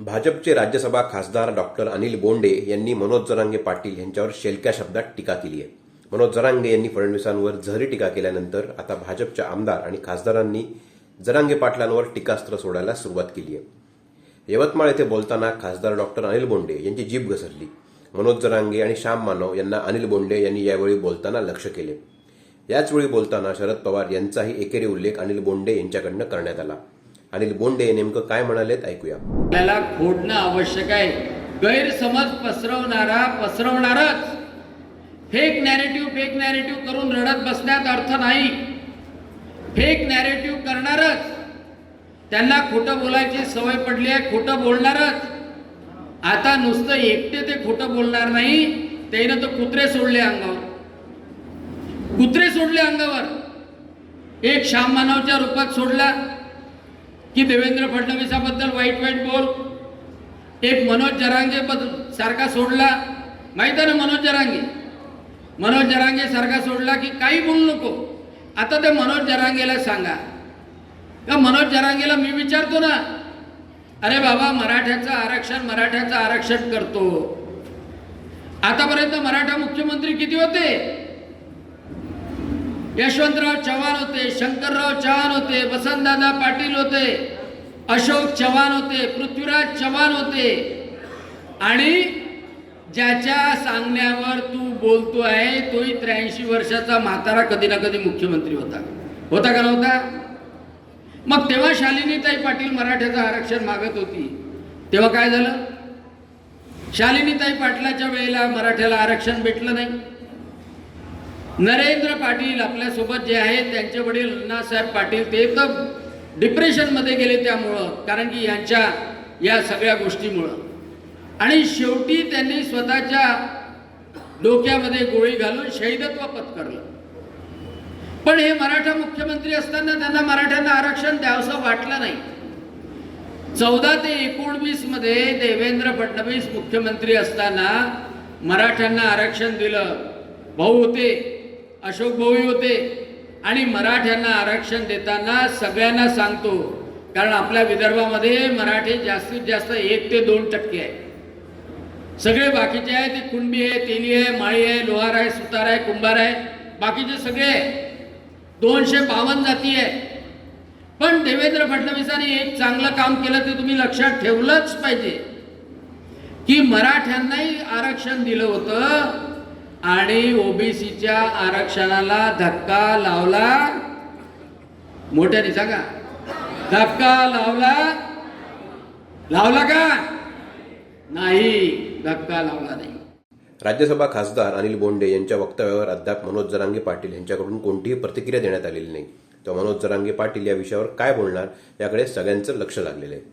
भाजपचे राज्यसभा खासदार डॉक्टर अनिल बोंडे यांनी मनोज जरांगे पाटील यांच्यावर शेलक्या शब्दात टीका केली आहे. मनोज जरांगे यांनी फडणवीसांवर झहरी टीका केल्यानंतर आता भाजपच्या आमदार आणि खासदारांनी जरांगे पाटलांवर टीकास्त्र सोडायला सुरुवात केली आहे. यवतमाळ येथे बोलताना खासदार डॉक्टर अनिल बोंडे यांची जीभ घसरली. मनोज जरांगे आणि श्याम मानव यांना अनिल बोंडे यांनी यावेळी बोलताना लक्ष केले. याचवेळी बोलताना शरद पवार यांचाही एकेरी उल्लेख अनिल बोंडे यांच्याकडनं करण्यात आला. अनिल बोंडे नेमकं काय म्हणालेत ऐकूया. आपल्याला खोडणं आवश्यक आहे. गैरसमज पसरवणारा पसरवणारच. फेक नॅरेटिव्ह फेक नॅरेटिव्ह करून रडत बसण्यात अर्थ नाही. फेक नॅरेटिव्ह करणारच. त्यांना खोटं बोलायची सवय पडली आहे खोटं बोलणारच. आता नुसतं एकटे ते खोटं बोलणार नाही त्यानं तर कुत्रे सोडले अंगावर. कुत्रे सोडले अंगावर. एक श्याम मानवच्या रूपात सोडला. की देवेंद्र फडणवीसाबद्दल वाईट वाईट बोल. एक मनोज जरांगे सारखा सोडला. माहीत आहे ना मनोज जरांगे? मनोज जरांगे सारखा सोडला की काही बोलू नको. आता ते मनोज जरांगेला सांगा. का मनोज जरांगेला मी विचारतो ना अरे बाबा मराठ्याचं आरक्षण मराठ्याचं आरक्षण करतो. आतापर्यंत मराठा मुख्यमंत्री किती होते? यशवंतराव चव्हाण होते शंकरराव चव्हाण होते वसंतदादा पाटील होते अशोक चव्हाण होते पृथ्वीराज चव्हाण होते. आणि ज्याच्या सांगण्यावर तू बोलतो आहे तोही त्र्याऐंशी वर्षाचा म्हातारा कधी ना कधी मुख्यमंत्री होता. होता का नव्हता? मग तेव्हा शालिनीताई पाटील मराठ्याचं आरक्षण मागत होती. तेव्हा काय झालं? शालिनीताई पाटलाच्या वेळेला मराठ्याला आरक्षण भेटलं नाही. नरेंद्र पाटील आपल्यासोबत जे आहेत त्यांचे वडील अण्णासाहेब पाटील ते तर डिप्रेशनमध्ये गेले त्यामुळं कारण की यांच्या या सगळ्या गोष्टीमुळं. आणि शेवटी त्यांनी स्वतःच्या डोक्यामध्ये गोळी घालून शहीदत्व पत्करलं. पण हे मराठा मुख्यमंत्री असताना त्यांना मराठ्यांना आरक्षण द्यावंसं वाटलं नाही. चौदा ते एकोणवीसमध्ये देवेंद्र फडणवीस मुख्यमंत्री असताना मराठ्यांना आरक्षण दिलं. भाऊ होते. अशोक भाऊही होते आणि मराठ्यांना आरक्षण देताना सगळ्यांना सांगतो कारण आपल्या विदर्भामध्ये मराठी जास्तीत जास्त एक ते दोन टक्के आहे सगळे बाकीचे आहे ते कुणबी आहे तेली आहे माळी आहे लोहार आहे सुतार आहे कुंभार आहे बाकीचे सगळे दोनशे बावन्न जाती आहे पण देवेंद्र फडणवीसांनी एक चांगलं काम केलं ते तुम्ही लक्षात ठेवलंच पाहिजे. की मराठ्यांनाही आरक्षण दिलं होतं आणि ओबीसीच्या आरक्षणाला धक्का लावला. मोठ्याने सांगा. धक्का लावला. लावला का? नाही धक्का लावला नाही. राज्यसभा खासदार अनिल बोंडे यांच्या वक्तव्यावर अद्याप मनोज जरांगे पाटील यांच्याकडून कोणतीही प्रतिक्रिया देण्यात आलेली नाही. तर मनोज जरांगे पाटील या विषयावर काय बोलणार याकडे सगळ्यांचं लक्ष लागलेलं आहे.